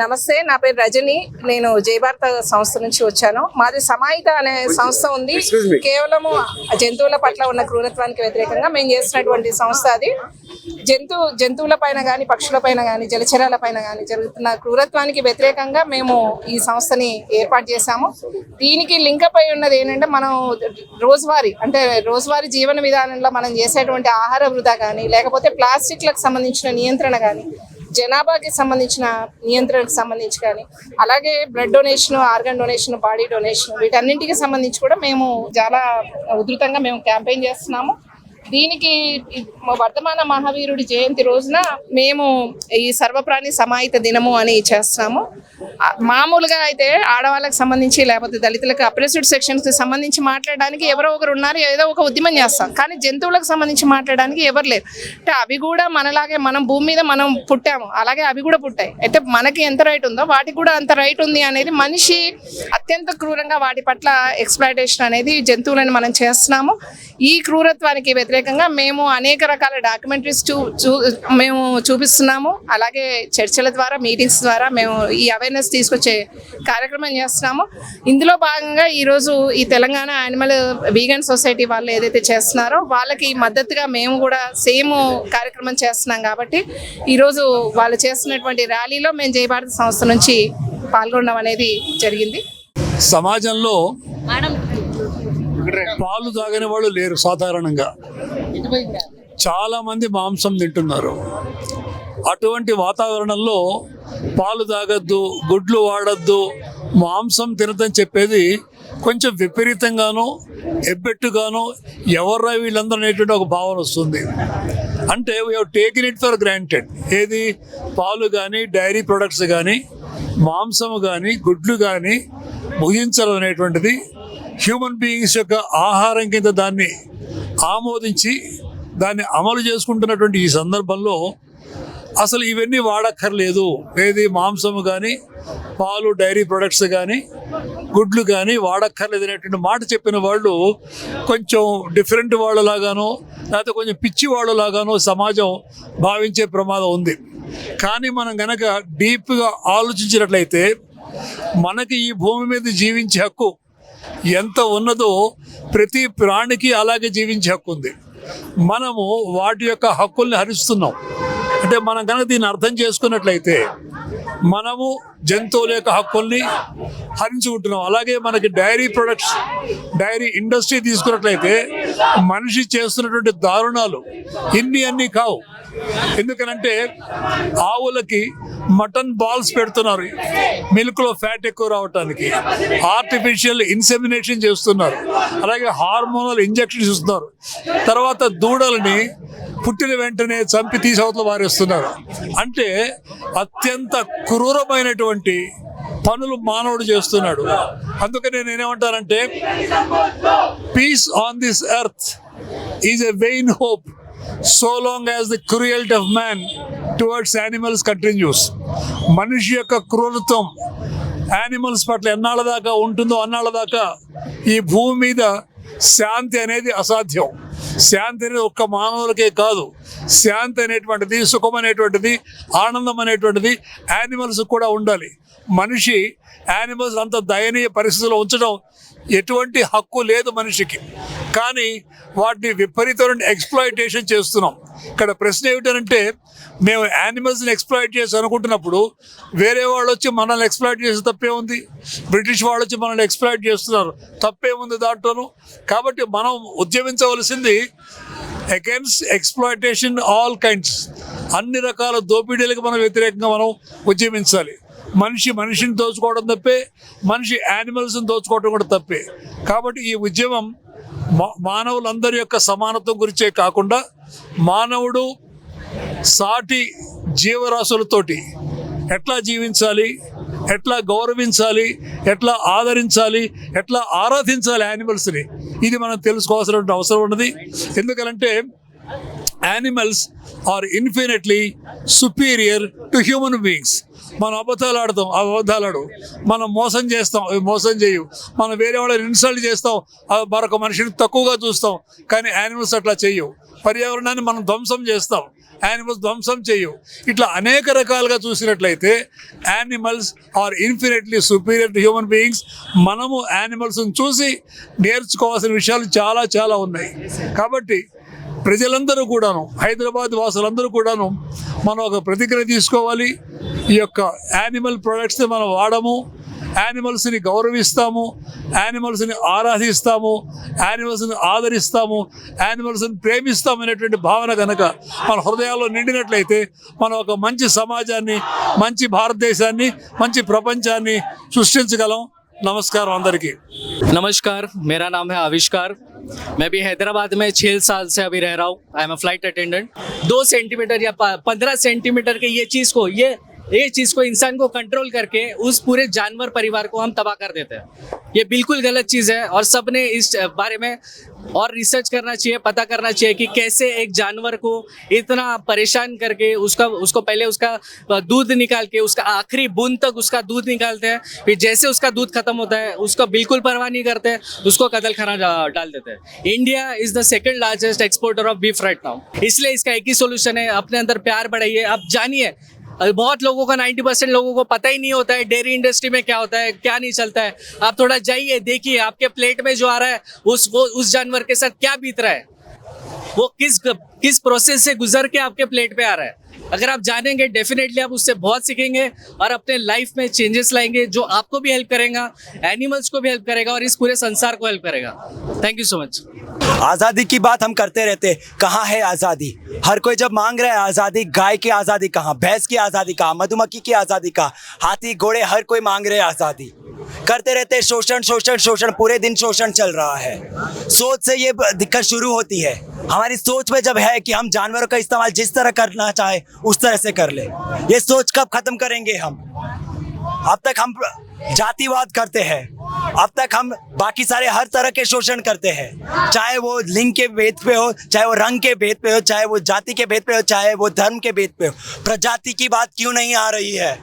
నమస్తే నా పేరు రజని. నేను జయభారత సంస్థ నుంచి వచ్చాను. మాది సమాహిత అనే సంస్థ ఉంది. కేవలము జంతువుల పట్ల ఉన్న క్రూరత్వానికి వ్యతిరేకంగా మేము చేసినటువంటి సంస్థ అది. జంతు జంతువుల పైన కానీ పక్షుల పైన కానీ జలచరాల పైన కానీ జరుగుతున్న క్రూరత్వానికి వ్యతిరేకంగా మేము ఈ సంస్థని ఏర్పాటు చేశాము. దీనికి లింకప్ అయి ఉన్నది ఏంటంటే మనం రోజువారీ అంటే రోజువారీ జీవన విధానంలో మనం చేసేటువంటి ఆహార వృధా కానీ లేకపోతే ప్లాస్టిక్లకు సంబంధించిన నియంత్రణ కానీ జనాభాకి సంబంధించిన నియంత్రణకు సంబంధించి కానీ అలాగే blood donation organ donation body donation వీటన్నింటికి సంబంధించి కూడా మేము చాలా ఉధృతంగా మేము క్యాంపెయిన్ చేస్తున్నాము. దీనికి వర్ధమాన మహావీరుడి జయంతి రోజున మేము ఈ సర్వప్రాణి సమాహిత దినము అని చేస్తున్నాము మామూలుగా అయితే ఆడవాళ్ళకి సంబంధించి లేకపోతే దళితులకు అప్రెసిడ్ సెక్షన్స్కి సంబంధించి మాట్లాడడానికి ఎవరో ఒకరు ఉన్నారు ఏదో ఒక ఉద్యమం చేస్తాం కానీ జంతువులకు సంబంధించి మాట్లాడడానికి ఎవరు లేరు. అంటే అవి కూడా మనలాగే మనం భూమి మీద మనం పుట్టాము. అలాగే అవి కూడా పుట్టాయి. అయితే మనకి ఎంత రైట్ ఉందో వాటికి కూడా అంత రైట్ ఉంది అనేది మనిషి అత్యంత క్రూరంగా వాటి పట్ల ఎక్స్ప్లాయిటేషన్ అనేది జంతువులను మనం చేస్తున్నాము. ఈ క్రూరత్వానికి వ్యతిరేకంగా మేము అనేక రకాల డాక్యుమెంటరీస్ చూ చూ మేము చూపిస్తున్నాము. అలాగే చర్చల ద్వారా మీటింగ్స్ ద్వారా మేము ఈ అవేర్నెస్ తీసుకొచ్చే కార్యక్రమం చేస్తున్నాము. ఇందులో భాగంగా ఈరోజు ఈ తెలంగాణ యానిమల్ వీగన్ సొసైటీ వాళ్ళు ఏదైతే చేస్తున్నారో వాళ్ళకి మద్దతుగా మేము కూడా సేమ్ కార్యక్రమం చేస్తున్నాం కాబట్టి ఈరోజు వాళ్ళు చేస్తున్నటువంటి ర్యాలీలో మేము జయభారత సంస్థ నుంచి పాల్గొనడం అనేది జరిగింది. సమాజంలో పాలు తాగని వాళ్ళు లేరు సాధారణంగా. చాలా మంది మాంసం తింటున్నారు. అటువంటి వాతావరణంలో పాలు తాగొద్దు గుడ్లు వాడద్దు మాంసం తినదని చెప్పేది కొంచెం విపరీతంగాను ఎబ్బెట్టుగాను ఎవర్రా వీళ్ళందరూ అనేటువంటి ఒక భావన వస్తుంది. అంటే we taking it for granted ఏది? పాలు కానీ డైరీ ప్రొడక్ట్స్ కానీ మాంసము కానీ గుడ్లు కానీ ముగించడం అనేటువంటిది హ్యూమన్ బీయింగ్స్ యొక్క ఆహారం కింద దాన్ని ఆమోదించి దాన్ని అమలు చేసుకుంటున్నటువంటి ఈ సందర్భంలో అసలు ఇవన్నీ వాడక్కర్లేదు. ఏది మాంసము కానీ పాలు డైరీ ప్రొడక్ట్స్ కానీ గుడ్లు కానీ వాడక్కర్లేదు అనేటువంటి మాట చెప్పిన వాళ్ళు కొంచెం డిఫరెంట్ వాళ్ళలాగానో లేకపోతే కొంచెం పిచ్చి వాళ్ళలాగానో సమాజం భావించే ప్రమాదం ఉంది. కానీ మనం గనక డీప్గా ఆలోచించినట్లయితే మనకి ఈ భూమి మీద జీవించే హక్కు ఎంత ఉన్నదో ప్రతి ప్రాణికి అలాగే జీవించే హక్కు ఉంది. మనము వాటి యొక్క హక్కుల్ని హరిస్తున్నాం. అంటే మనం కనుక దీన్ని అర్థం చేసుకున్నట్లయితే మనము జంతువుల యొక్క హక్కుల్ని హరించుకుంటున్నాం. అలాగే మనకి డైరీ ప్రొడక్ట్స్ డైరీ ఇండస్ట్రీ తీసుకున్నట్లయితే మనిషి చేస్తున్నటువంటి దారుణాలు ఇన్ని అన్ని కావు. ఎందుకనంటే ఆవులకి మటన్ బాల్స్ పెడుతున్నారు. మిల్క్లో ఫ్యాట్ ఎక్కువ రావటానికి. ఆర్టిఫిషియల్ ఇన్సెమినేషన్ చేస్తున్నారు. అలాగే హార్మోనల్ ఇంజెక్షన్స్ ఇస్తున్నారు తర్వాత దూడల్ని పుట్టిన వెంటనే చంపి తీసి అవతల వారేస్తున్నారు. అంటే అత్యంత క్రూరమైనటువంటి పనులు మానవుడు చేస్తున్నాడు. అందుకని నేనేమంటానంటే peace on this earth is a vain hope so long as the cruelty of man towards animals continues మనిషి యొక్క క్రూరత్వం యానిమల్స్ పట్ల ఎన్నాళ్ళ దాకా ఉంటుందో అన్నాళ్ళ దాకా ఈ భూమి మీద శాంతి అనేది అసాధ్యం. శాంతి అనేది ఒక్క మానవులకే కాదు. శాంతి అనేటువంటిది సుఖం అనేటువంటిది ఆనందం అనేటువంటిది యానిమల్స్ కూడా ఉండాలి. మనిషి యానిమల్స్ అంత దయనీయ పరిస్థితుల్లో ఉంచడం ఎటువంటి హక్కు లేదు మనిషికి. కానీ వాటిని విపరీతమైన ఎక్స్ప్లాయిటేషన్ చేస్తున్నాం. ఇక్కడ ప్రశ్న ఏమిటంటే మేము యానిమల్స్ని ఎక్స్ప్లాయిట్ చేసి అనుకుంటున్నప్పుడు వేరే వాళ్ళు వచ్చి మనల్ని ఎక్స్ప్లాయిట్ చేసి తప్పే ఉంది. బ్రిటిష్ వాళ్ళు వచ్చి మనల్ని ఎక్స్ప్లాయిట్ చేస్తున్నారు. తప్పే ఉంది దాంట్లోనూ. కాబట్టి మనం ఉద్యమించవలసింది అగైన్స్ ఎక్స్ప్లాయిటేషన్ ఆల్ కైండ్స్ అన్ని రకాల దోపిడీలకు మనం వ్యతిరేకంగా మనం ఉద్యమించాలి. మనిషి మనిషిని దోచుకోవడం తప్పే మనిషి యానిమల్స్ని దోచుకోవడం కూడా తప్పే. కాబట్టి ఈ ఉద్యమం మానవులందరి యొక్క సమానత్వం గురించే కాకుండా మానవుడు సాటి జీవరాశులతోటి ఎట్లా జీవించాలి ఎట్లా గౌరవించాలి ఎట్లా ఆదరించాలి ఎట్లా ఆరాధించాలి యానిమల్స్ని ఇది మనం తెలుసుకోవాల్సిన అవసరం ఉన్నది. ఎందుకంటే animals are infinitely superior to human beings మనం అబద్ధాలు ఆడతాం అవి అబద్ధాలు ఆడు. మనం మోసం చేస్తాం అవి మోసం చేయు మనం వేరే వాళ్ళని ఇన్సల్ట్ చేస్తాం అవి మరొక మనిషిని తక్కువగా చూస్తాం. కానీ యానిమల్స్ అట్లా చేయవు. పర్యావరణాన్ని మనం ధ్వంసం చేస్తాం. యానిమల్స్ ధ్వంసం చేయవు. ఇట్లా అనేక రకాలుగా చూసినట్లయితే animals are infinitely superior to human beings మనము యానిమల్స్ని చూసి నేర్చుకోవాల్సిన విషయాలు చాలా చాలా ఉన్నాయి. కాబట్టి ప్రజలందరూ కూడాను హైదరాబాద్ వాసులందరూ కూడాను మనం ఒక ప్రతిక్రియ తీసుకోవాలి. ఈ యొక్క యానిమల్ ప్రొడక్ట్స్ని మనం వాడము యానిమల్స్ని గౌరవిస్తాము యానిమల్స్ని ఆరాధిస్తాము యానిమల్స్ని ఆదరిస్తాము యానిమల్స్ని ప్రేమిస్తాము అనేటువంటి భావన కనుక మన హృదయాల్లో నిండినట్లయితే మనం ఒక మంచి సమాజాన్ని మంచి భారతదేశాన్ని మంచి ప్రపంచాన్ని సృష్టించగలం. नमस्कार अंदर की। नमस्कार, मेरा नाम है आविष्कार। मैं भी हैदराबाद में छः साल से अभी रह रहा हूँ। I am a flight attendant दो सेंटीमीटर या पंद्रह सेंटीमीटर के ये चीज़ को, ये ये चीज़ को इंसान को कंट्रोल करके उस पूरे जानवर परिवार को हम तबाह कर देते हैं। ये बिल्कुल गलत चीज़ है और सबने इस बारे में और रिसर्च करना चाहिए, पता करना चाहिए कि कैसे एक जानवर को इतना परेशान करके उसका, उसको पहले उसका दूध निकाल के उसका आखिरी बूंद तक उसका दूध निकालते हैं फिर जैसे उसका दूध खत्म होता है, उसका बिल्कुल परवाह नहीं करते, उसको कदल खाना डाल देते हैं। India is the second largest exporter of beef right now इसलिए इसका एक ही सोल्यूशन है, अपने अंदर प्यार बढ़ाइए। आप जानिए बहुत लोगों का 90 परसेंट लोगों को पता ही नहीं होता है, डेयरी इंडस्ट्री में क्या होता है, क्या नहीं चलता है। आप थोड़ा जाइए, देखिए, आपके प्लेट में जो आ रहा है, उस वो, उस जानवर के साथ क्या बीत रहा है। वो किस किस प्रोसेस से गुजर के आपके प्लेट पे आ रहा है? अगर आप जानेंगे डेफिनेटली आप उससे बहुत सीखेंगे और अपने लाइफ में चेंजेस लाएँगे जो आपको भी हेल्प करेगा एनिमल्स को भी हेल्प करेगा और इस पूरे संसार को हेल्प करेगा। थैंक यू सो मच आज़ादी की बात हम करते रहते कहाँ है आज़ादी? हर कोई जब मांग रहा है आज़ादी, गाय की आज़ादी कहाँ? भैंस की आज़ादी कहाँ? मधुमक्खी की आज़ादी कहाँ? हाथी, घोड़े, हर कोई मांग रहे हैं आज़ादी। करते रहते शोषण शोषण शोषण, पूरे दिन शोषण चल रहा है। सोच से ये दिक्कत शुरू होती है। हमारी सोच में जब है कि हम जानवरों का इस्तेमाल जिस तरह करना चाहे, उस तरह से कर ले। ये सोच कब खत्म करेंगे हम? अब तक हम जातिवाद करते हैं। अब तक हम बाकी सारे हर तरह के शोषण करते हैं। चाहे वो लिंग के भेद पे हो, चाहे वो रंग के भेद पे हो, चाहे वो जाति के भेद पे हो, चाहे वो धर्म के भेद पे हो। प्रजाति की बात क्यों नहीं आ रही है?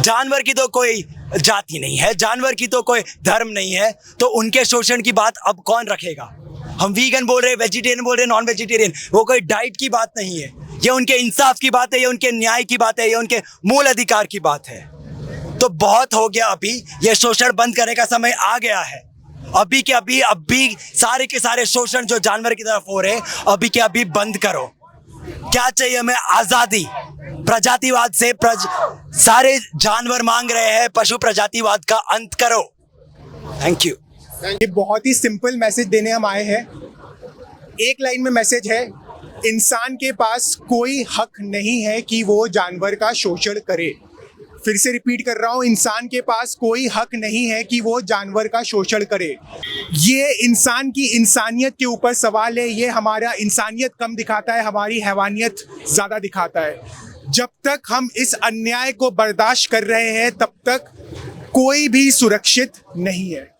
जानवर की तो कोई जाति नहीं है। जानवर की तो कोई धर्म नहीं है। तो उनके शोषण की बात अब कौन रखेगा? हम वीगन बोल रहे हैं वेजिटेरियन बोल रहे हैं नॉन वेजिटेरियन वो कोई डाइट की बात नहीं है। ये उनके इंसाफ की बात है, ये उनके न्याय की बात है, ये उनके मूल अधिकार की बात है। तो बहुत हो गया अभी। ये शोषण बंद करने का समय आ गया है। अभी के अभी अभी सारे के सारे शोषण जो जानवर की तरफ़ हो रहे अभी के अभी बंद करो। क्या चाहिए हमें? आज़ादी। प्रजातिवाद से प्रज सारे जानवर मांग रहे हैं, पशु प्रजातिवाद का अंत करो। थैंक यू ये बहुत ही सिंपल मैसेज देने हम आए हैं। एक लाइन में मैसेज है, इंसान के पास कोई हक नहीं है कि वो जानवर का शोषण करे। फिर से रिपीट कर रहा हूँ, इंसान के पास कोई हक नहीं है कि वो जानवर का शोषण करे। ये इंसान की इंसानियत के ऊपर सवाल है, ये हमारा इंसानियत कम दिखाता है, हमारी हैवानियत ज़्यादा दिखाता है। जब तक हम इस अन्याय को बर्दाश्त कर रहे हैं, तब तक कोई भी सुरक्षित नहीं है।